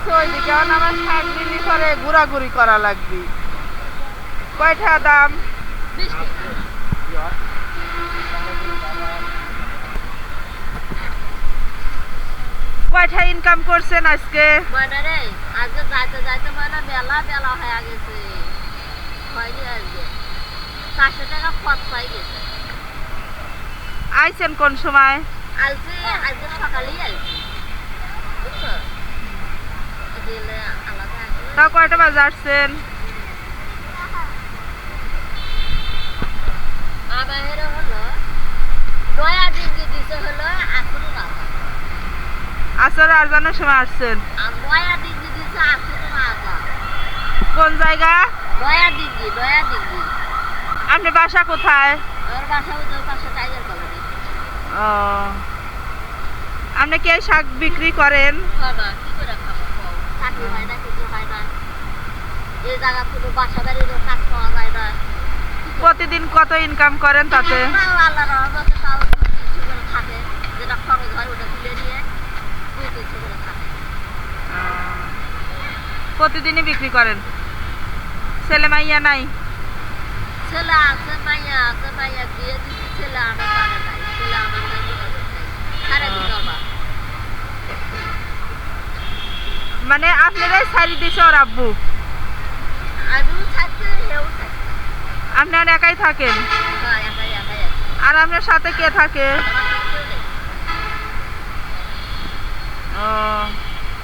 দিছে ওইদিকে আমার শাক বিলি করে ঘোরাঘুরি করা লাগবে কয়টা দাম কয়টা ইনকাম করছেন আজকে? আজকে যাইতে যাইতে মানে বেলা বেলা হয়ে গেছে। হয়নি আজকে। চারশো টাকা খরচাই গেছে। আইছেন কোন সময়? আলছি আজকে সকালেই আলছি বুঝছ? তাও কয়টা বাজে আসছেন? আসর আরজানোর সময় আসছেন। কোন জায়গা? নয়া ডিঙ্গি নয়া ডিঙ্গি আপনি বাসা কোথায়? আপনি কে শাক বিক্রি করেন বাবা কি করে খাব কও? হয় না কিছু হয় না বাসা বাড়িরও কাজ পাওয়া যায় না প্রতিদিন কত ইনকাম করেন তাতে? প্রতিদিনই বিক্রি করেন? ছেলে মাইয়া নাই? ছেলে আছে, মাইয়া আছে, মাইয়া দিয়ে দিচ্ছি ছেলে আমার ছেলে আমার মানে আপনারাই সারি দিছে ওর আব্বু। আপনার একাই থাকেন? হ্যাঁ আর আপনার সাথে কে থাকে? ও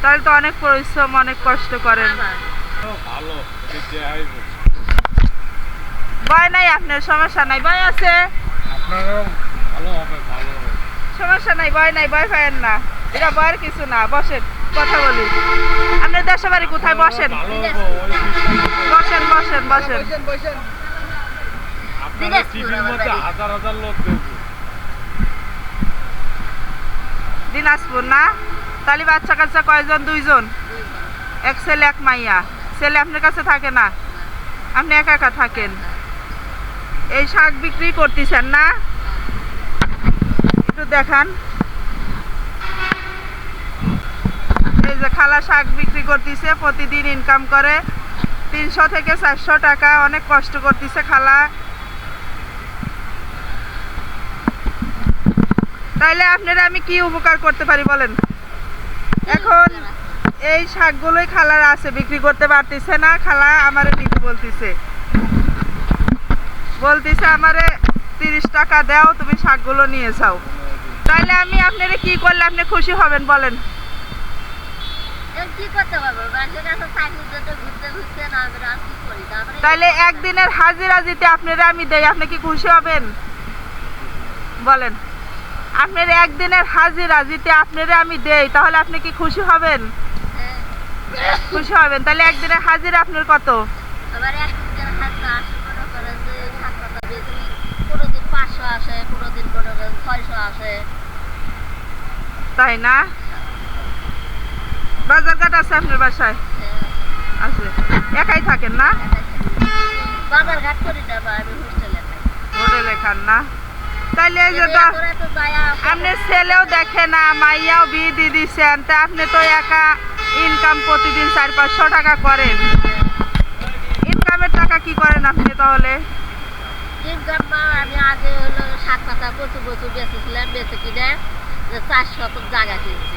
তাহলে তো অনেক পরিশ্রম অনেক কষ্ট করেন। ভয় নাই আপনার সমস্যা নাই ভয় আছে? আপনারও ভালো হবে ভালো হবে। সমস্যা নাই ভয় নাই ভয় পায়েন না। এটা ভয়ের কিছু না বসেন। কথা বলি। আপনার দেশে বাড়ি কোথায় বসেন? বসেন বসেন বসেন। দিনাজপুর না? তাহলে বাচ্চা কাচ্চা কয়জন? দুইজন। এক ছেলে এক মাইয়া। ছেলে আপনার কাছে থাকে না? আপনি একা একা থাকেন। এই শাক বিক্রি করতেছেন না? একটু দেখান। খালা শাক বিক্রি করতেছে, প্রতিদিন ইনকাম করে। তিনশো থেকে চারশো টাকা, অনেক কষ্ট করতেছে খালা। তাইলে আপনারা আমি কি উপকার করতে পারি বলেন? এখন এই শাকগুলোই খালার আছে, বিক্রি করতে পারতেছে না। খালা আমারে নিতে বলতেছে। বলতেছে, আমারে তিরিশ টাকা দাও, তুমি শাকগুলো নিয়ে যাও। তাইলে আমি আপনারা কি করলে আপনি খুশি হবেন বলেন? কি করতে পারব? মানুষের কাছে চাকরির জন্য ঘুরতে ঘুরতে না আমরা আর কি করি? তারপরে তাইলে একদিনের হাজিরা দিতে আপনারা আমি দেই আপনি কি খুশি হবেন? বলেন। আপনার একদিনের হাজিরা দিতে আপনারা আমি দেই তাহলে আপনি কি খুশি হবেন? হ্যাঁ, খুশি হবেন তাহলে একদিনের হাজিরা আপনার কত? আবার এক দিন হাতে আসে মনে করেন যে সাত টাকা বেশি দিন পাঁচশো আসে কোনো মনে করেন ছয়শো আসে। তাই না? বাজার ঘাট আছে আপনার বাসায়? হ্যাঁ, আছে। একাই থাকেন না? একাই থাকি। করি না আমি হোস্টেলে হোটেলে খান না? তাইলে আপনার ছেলেও দেখে না মাইয়াও বিয়ে দিয়ে দিচ্ছেন তা আপনি তো একা ইনকাম প্রতিদিন চার পাঁচশো টাকা করেন। ইনকামের টাকা কি করেন আপনি তাহলে? ইনকাম আমি আগে হলো সাত পাতা কচু কচু বেঁচেছিলাম বেঁচে কিনে যে চার শতক জায়গা কিনছি।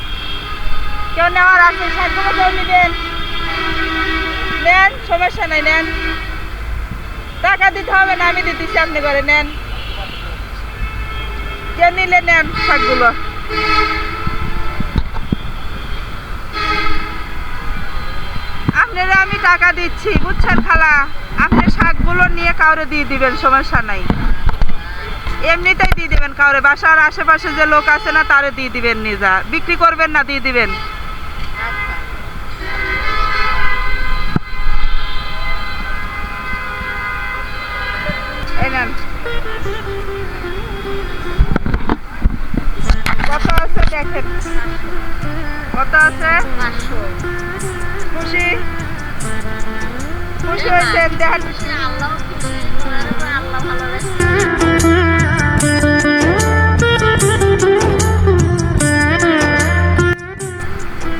আছে নিবেন। নেন, সমস্যা নাই, নেন। টাকা দিতে হবে না, আমি দিতেছি, আপনি করে নেন। কেউ নিলে নেন আপনারা আমি টাকা দিচ্ছি, বুঝছেন খালা? আপনি শাকগুলো নিয়ে কাউরে দিয়ে দিবেন, সমস্যা নাই। এমনিতেই দিয়ে দিবেন কাউরে। বাসার আশেপাশে যে লোক আছে না, তারে দিয়ে দিবেন নিজা। বিক্রি করবেন না, দিয়ে দিবেন। আছে? খুশি? খুশি হয়েছেন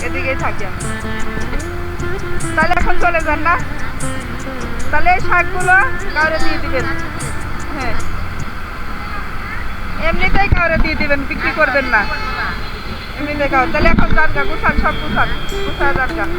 এদিকেই থাকি তাহলে এখন চলে যান না? তাহলে এই শাকগুলো কাউরে দিয়ে দিবেন। হ্যাঁ। এমনিতেই কাউরে দিয়ে দিবেন, বিক্রি করবেন না। এমনিতেই কাউ তাহলে এখন যান গা গুছান সব গুছান গুছা যান